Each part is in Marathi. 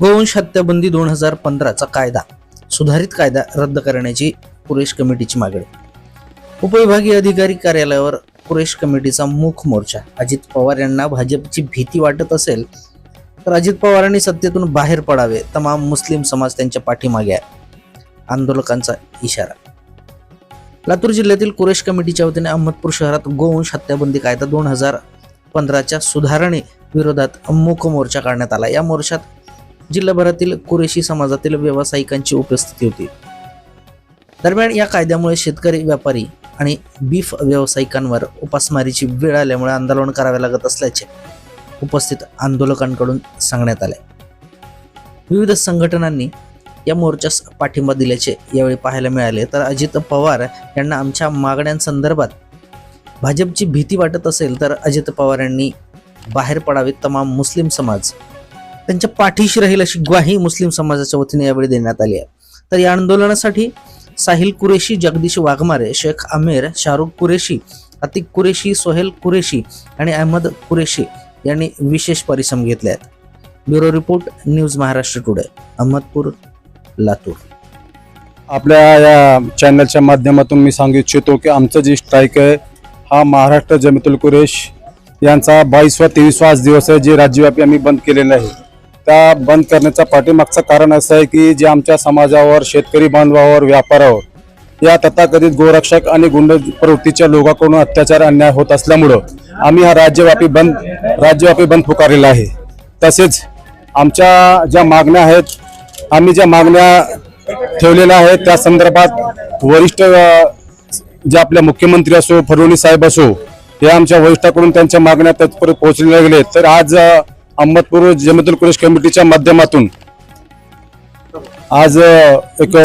गोवंश हत्याबंदी दोन हजार पंधराचा कायदा. सुधारित कायदा रद्द करण्याची कुरेश कमिटीची मागणी. उपविभागीय अधिकारी कार्यालयावर कुरेश कमिटीचा मुख मोर्चा. अजित पवार यांना भाजपची भीती वाटत असेल तर अजित पवारांनी सत्तेतून बाहेर पडावे तमाम मुस्लिम समाज त्यांच्या पाठीमागे आहे आंदोलकांचा इशारा. लातूर जिल्ह्यातील कुरेश कमिटीच्या वतीने अहमदपूर शहरात गोवंश हत्याबंदी कायदा दोन हजार पंधराच्या सुधारणे विरोधात मूक मोर्चा काढण्यात आला. या मोर्चात जिल्हाभरातील कुरेशी समाजातील व्यावसायिकांची उपस्थिती होती. दरम्यान या कायद्यामुळे शेतकरी व्यापारी आणि बीफ व्यावसायिकांवर उपासमारीची वेळ आल्यामुळे आंदोलन करावे लागत असल्याचे उपस्थित आंदोलकांकडून सांगण्यात आले. विविध संघटनांनी या मोर्चास पाठिंबा दिल्याचे यावेळी पाहायला मिळाले. तर अजित पवार यांना आमच्या मागण्यांसंदर्भात भाजपची भीती वाटत असेल तर अजित पवार यांनी बाहेर पडावे तमाम मुस्लिम समाज. त्यांच्या पाठीशी राहील अशी ग्वाही मुस्लिम समाजाच्या वतीने यावेळी देण्यात आली आहे. तर या आंदोलनासाठी साहिल कुरेशी जगदीश वाघमारे शेख आमेर शाहरुख कुरेशी अतिक कुरेशी सोहेल कुरेशी आणि अहमद कुरेशी यांनी विशेष परिश्रम घेतले आहेत. Bureau report news Maharashtra today Ahmadpur Latur. आपल्या या चॅनलच्या माध्यमातून मी सांगू इच्छितो की आमचं जे स्ट्राईक आहे हा महाराष्ट्र जमितुल कुरेश यांचा बावीसवा तेवीसवा आज दिवस आहे जे राज्यव्यापी आम्ही बंद केलेलं आहे. त्या बंद करण्याचा पाठीमागचं कारण असं आहे की जे आमच्या समाजावर शेतकरी बांधवावर व्यापारावर या तथाकथित गोरक्षक आणि गुंड प्रवृत्तीच्या लोकांकडून अत्याचार अन्याय होत असल्यामुळं आम्ही हा राज्यव्यापी बंद राज्यव्यापी बंद पुकारलेला आहे. तसेच आमच्या ज्या मागण्या आहेत आम्ही ज्या मागण्या ठेवलेल्या आहेत त्या संदर्भात वरिष्ठ जे आपल्या मुख्यमंत्री असो फडणवीस साहेब असो हे आमच्या वरिष्ठाकडून त्यांच्या मागण्या तत्पर पोहोचलेल्या गेले तर आज अहमदपूर जमतुल कुरेश कमिटीच्या माध्यमातून आज एक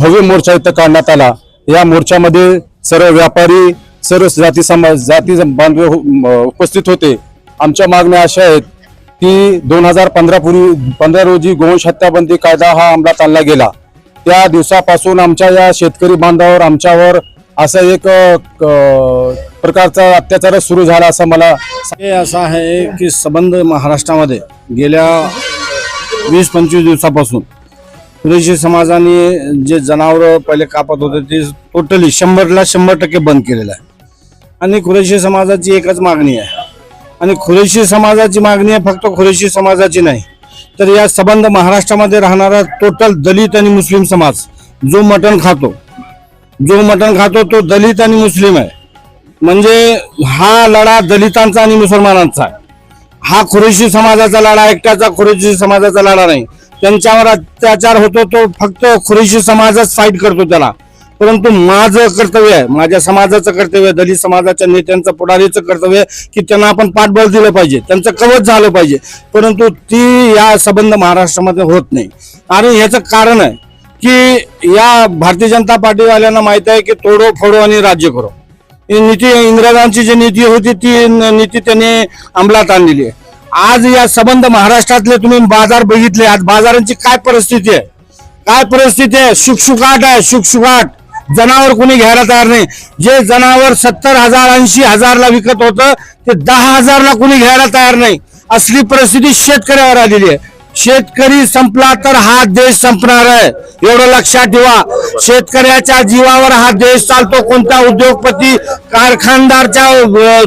भव्य मोर्चा इथं काढण्यात आला. या मोर्चामध्ये सर्व व्यापारी सर्व जाती समाज जाती बांधव हो, उपस्थित होते. आमच्या मागण्या अशा आहेत की दोन हजार पंधरा पूर्वी पंधरा रोजी गोवंश हत्याबंदी कायदा हा अंमलात आणला गेला. त्या दिवसापासून आमच्या या शेतकरी बांधावर आमच्यावर असा एक क- प्रकारचा अत्याचार सुरू झाला असं मला हे असं आहे की संबंध महाराष्ट्रामध्ये गेल्या वीस पंचवीस दिवसापासून कुरेशी समाजाने जे जनावरं पहिले कापत होते ते टोटली शंभरला शंभर टक्के बंद केलेलं आहे. आणि कुरेशी समाजाची एकच मागणी आहे. आणि खुरेशी समाजाची मागणी आहे फक्त खुरेशी समाजाची नाही. तर या संबंध महाराष्ट्रामध्ये राहणारा टोटल दलित आणि मुस्लिम समाज जो मटण खातो जो मटण खातो तो दलित आणि मुस्लिम आहे. म्हणजे हा लढा दलितांचा आणि मुसलमानांचा आहे. हा खुरेशी समाजाचा लढा एकट्याचा खुरेशी समाजाचा लढा नाही. त्यांच्यावर अत्याचार होतो तो फक्त खुरेशी समाजच फाईट करतो त्याला. परंतु माझं कर्तव्य आहे माझ्या समाजाचं कर्तव्य आहे, दलित समाजाच्या नेत्यांचं पुढारीचं कर्तव्य आहे की त्यांना आपण पाठबळ दिलं पाहिजे त्यांचं कवच झालं पाहिजे. परंतु ती या संबंध महाराष्ट्रामध्ये होत नाही. आणि ह्याचं कारण आहे की या भारतीय जनता पार्टीवाल्यांना माहीत आहे की तोडो फोडो आणि राज्य करो. ही नीती इंग्रजांची जी नीती होती ती नीती त्यांनी अंमलात आणलेली आहे. आज या संबंध महाराष्ट्रातले तुम्ही बाजार बघितले आज बाजारांची काय परिस्थिती आहे? काय परिस्थिती आहे? शुकशुकाट आहे शुकशुकाट. जनावर कोणी घ्यायला तयार नाही. जे जनावर सत्तर हजार ऐंशी हजारला विकत होतं ते दहा हजारला कोणी घ्यायला तयार नाही. असली परिस्थिती शेतकऱ्यावर आलेली आहे. शेतकरी संपला तर हा देश संपणार आहे. एवढं लक्षात ठेवा. शेतकऱ्याच्या जीवावर हा देश चालतो. कोणता उद्योगपती कारखानदारच्या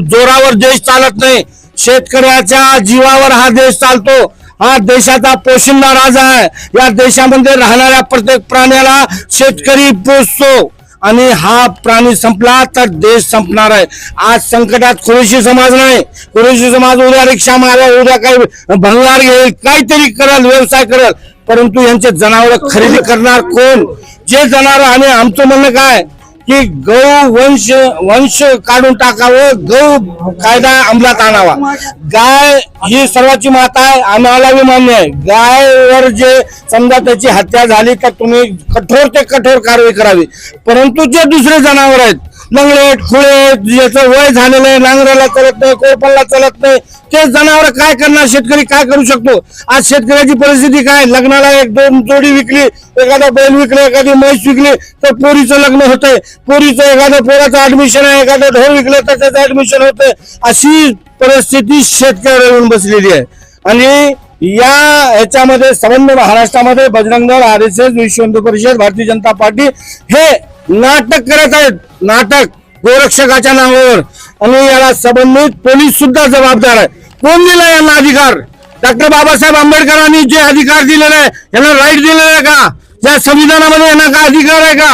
जोरावर देश चालत नाही. शेतकऱ्याच्या जीवावर हा देश चालतो. हा देशाचा पोशिंदा राजा आहे. या देशामध्ये राहणाऱ्या प्रत्येक प्राण्याला शेतकरी पोचतो आणि हा प्राणी संपला तर देश संपणार आहे. आज संकटात कुरेशी समाज नाही. कुरेशी समाज उद्या रिक्षा मारेल उद्या काही भंगार घेईल काहीतरी करेल व्यवसाय करेल. परंतु यांचे जनावर खरेदी करणार कोण? जे जनावर आणि आमचं म्हणणं काय? की गौ वंश वंश काढून टाकावं गौ कायदा अंमलात आणावा. गाय ही सर्वाची माता आहे आम्हाला मान्य आहे. गायवर जे समजा त्याची हत्या झाली तर तुम्ही कठोर ते कठोर कारवाई करावी. परंतु जे दुसरे जनावर आहेत लंगलेट खुळे याचं वय झालेलं आहे नांगराला चलत नाही कोळपणला चलत नाही. ते जनावर काय करणार? शेतकरी काय करू शकतो? आज शेतकऱ्याची परिस्थिती काय? लग्नाला एक दोन जोडी विकली एखादा बैल विकला एखादी म्हैस विकली तर पोरीचं लग्न होतंय. पोरीचं एखादं पोराचं ऍडमिशन आहे एखादं ढोल विकलं तर त्याचं ऍडमिशन होतंय. अशी परिस्थिती शेतकऱ्या येऊन बसलेली आहे. आणि या ह्याच्यामध्ये संबंध महाराष्ट्रामध्ये Bajrang Dal R S S विश्व हिंदू परिषद भारतीय जनता पार्टी हे नाटक करत आहेत. नाटक गोरक्षकाच्या नावावर. आणि याला संबंधित पोलीस सुद्धा जबाबदार आहे. कोण दिला यांना अधिकार? डॉक्टर बाबासाहेब आंबेडकरांनी जे अधिकार दिलेले आहे यांना राईट दिलेला आहे का? या संविधानामध्ये यांना का अधिकार आहे का?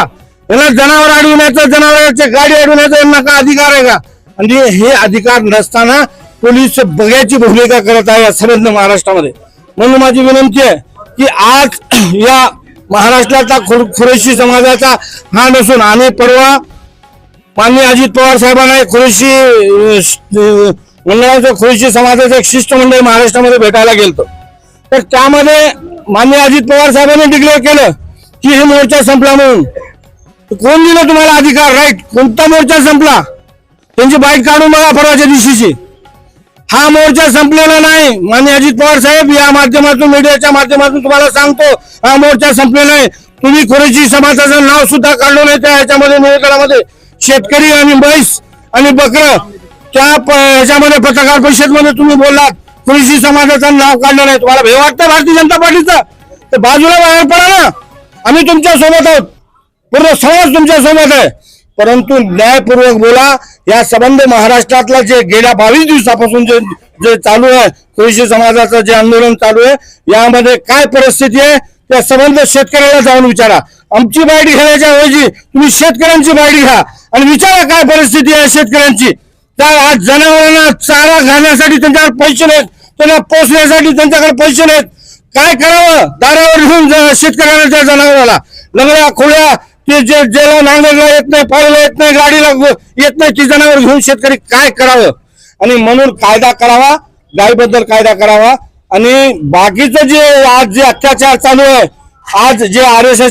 यांना जनावर अडवण्याचा जनावरांच्या गाडी अडवण्याचा यांना का अधिकार आहे का? आणि हे अधिकार नसताना पोलीस बघ्याची भूमिका करत आहे या संबंध महाराष्ट्रामध्ये. म्हणून माझी विनंती आहे की आज या महाराष्ट्राचा खुर- खुरेशी समाजाचा हा नसून आणि परवा माननीय अजित पवार साहेबांना एक खुरेशी मंडळाचं खुरेशी समाजाचं एक शिष्टमंडळ महाराष्ट्रामध्ये भेटायला गेलतो. तर त्यामध्ये माननीय अजित पवार साहेबांनी डिक्लेअर केलं की हे मोर्चा संपला म्हणून. कोण दिलं तुम्हाला अधिकार? राईट कोणता मोर्चा संपला? त्यांची बाईट काढून बघा परवाच्या दिवशीची. हा मोर्चा संपलेला नाही. मान्य अजित पवार साहेब या माध्यमातून मीडियाच्या माध्यमातून तुम्हाला सांगतो हा मोर्चा संपलेला आहे. तुम्ही खुरेशी समाजाचं नाव सुद्धा काढलं नाही त्या ह्याच्यामध्ये निवेदनामध्ये. शेतकरी आणि म्हैस आणि बकर त्या प- ह्याच्यामध्ये पत्रकार परिषदमध्ये तुम्ही बोललात. खुरेशी समाजाचं नाव काढलं नाही. तुम्हाला भय वाटतं भारतीय जनता पार्टीचं? तर बाजूला बाहेर पडा ना. आम्ही तुमच्यासोबत आहोत. पूर्ण समाज तुमच्यासोबत आहे. परंतु न्यायपूर्वक बोला या संबंध महाराष्ट्रातला जे गेल्या बावीस दिवसापासून जे जे चालू आहे कृषी समाजाचं जे आंदोलन चालू आहे यामध्ये काय परिस्थिती आहे त्या संबंध शेतकऱ्याला जाऊन विचारा. आमची बाईट घेण्याच्या ऐवजी तुम्ही शेतकऱ्यांची बाईट घ्या आणि विचारा काय परिस्थिती आहे शेतकऱ्यांची. त्या आज जनावरांना चारा घालण्यासाठी त्यांच्याकडे पैसे नाहीत त्यांना पोचण्यासाठी त्यांच्याकडे पैसे नाहीत. काय करावं? दारावर घेऊन जा- शेतकऱ्याला त्या जनावराला. लंगड्या खोड्या ते जे ज्याला नांगरला येत नाही पाळीला येत नाही गाडीला येत नाही ती जनावर घेऊन शेतकरी काय करावं? आणि म्हणून कायदा करावा गायबद्दल कायदा करावा. आणि बाकीचं जे आज जे अत्याचार चालू आहे आज जे आर एस एसच्या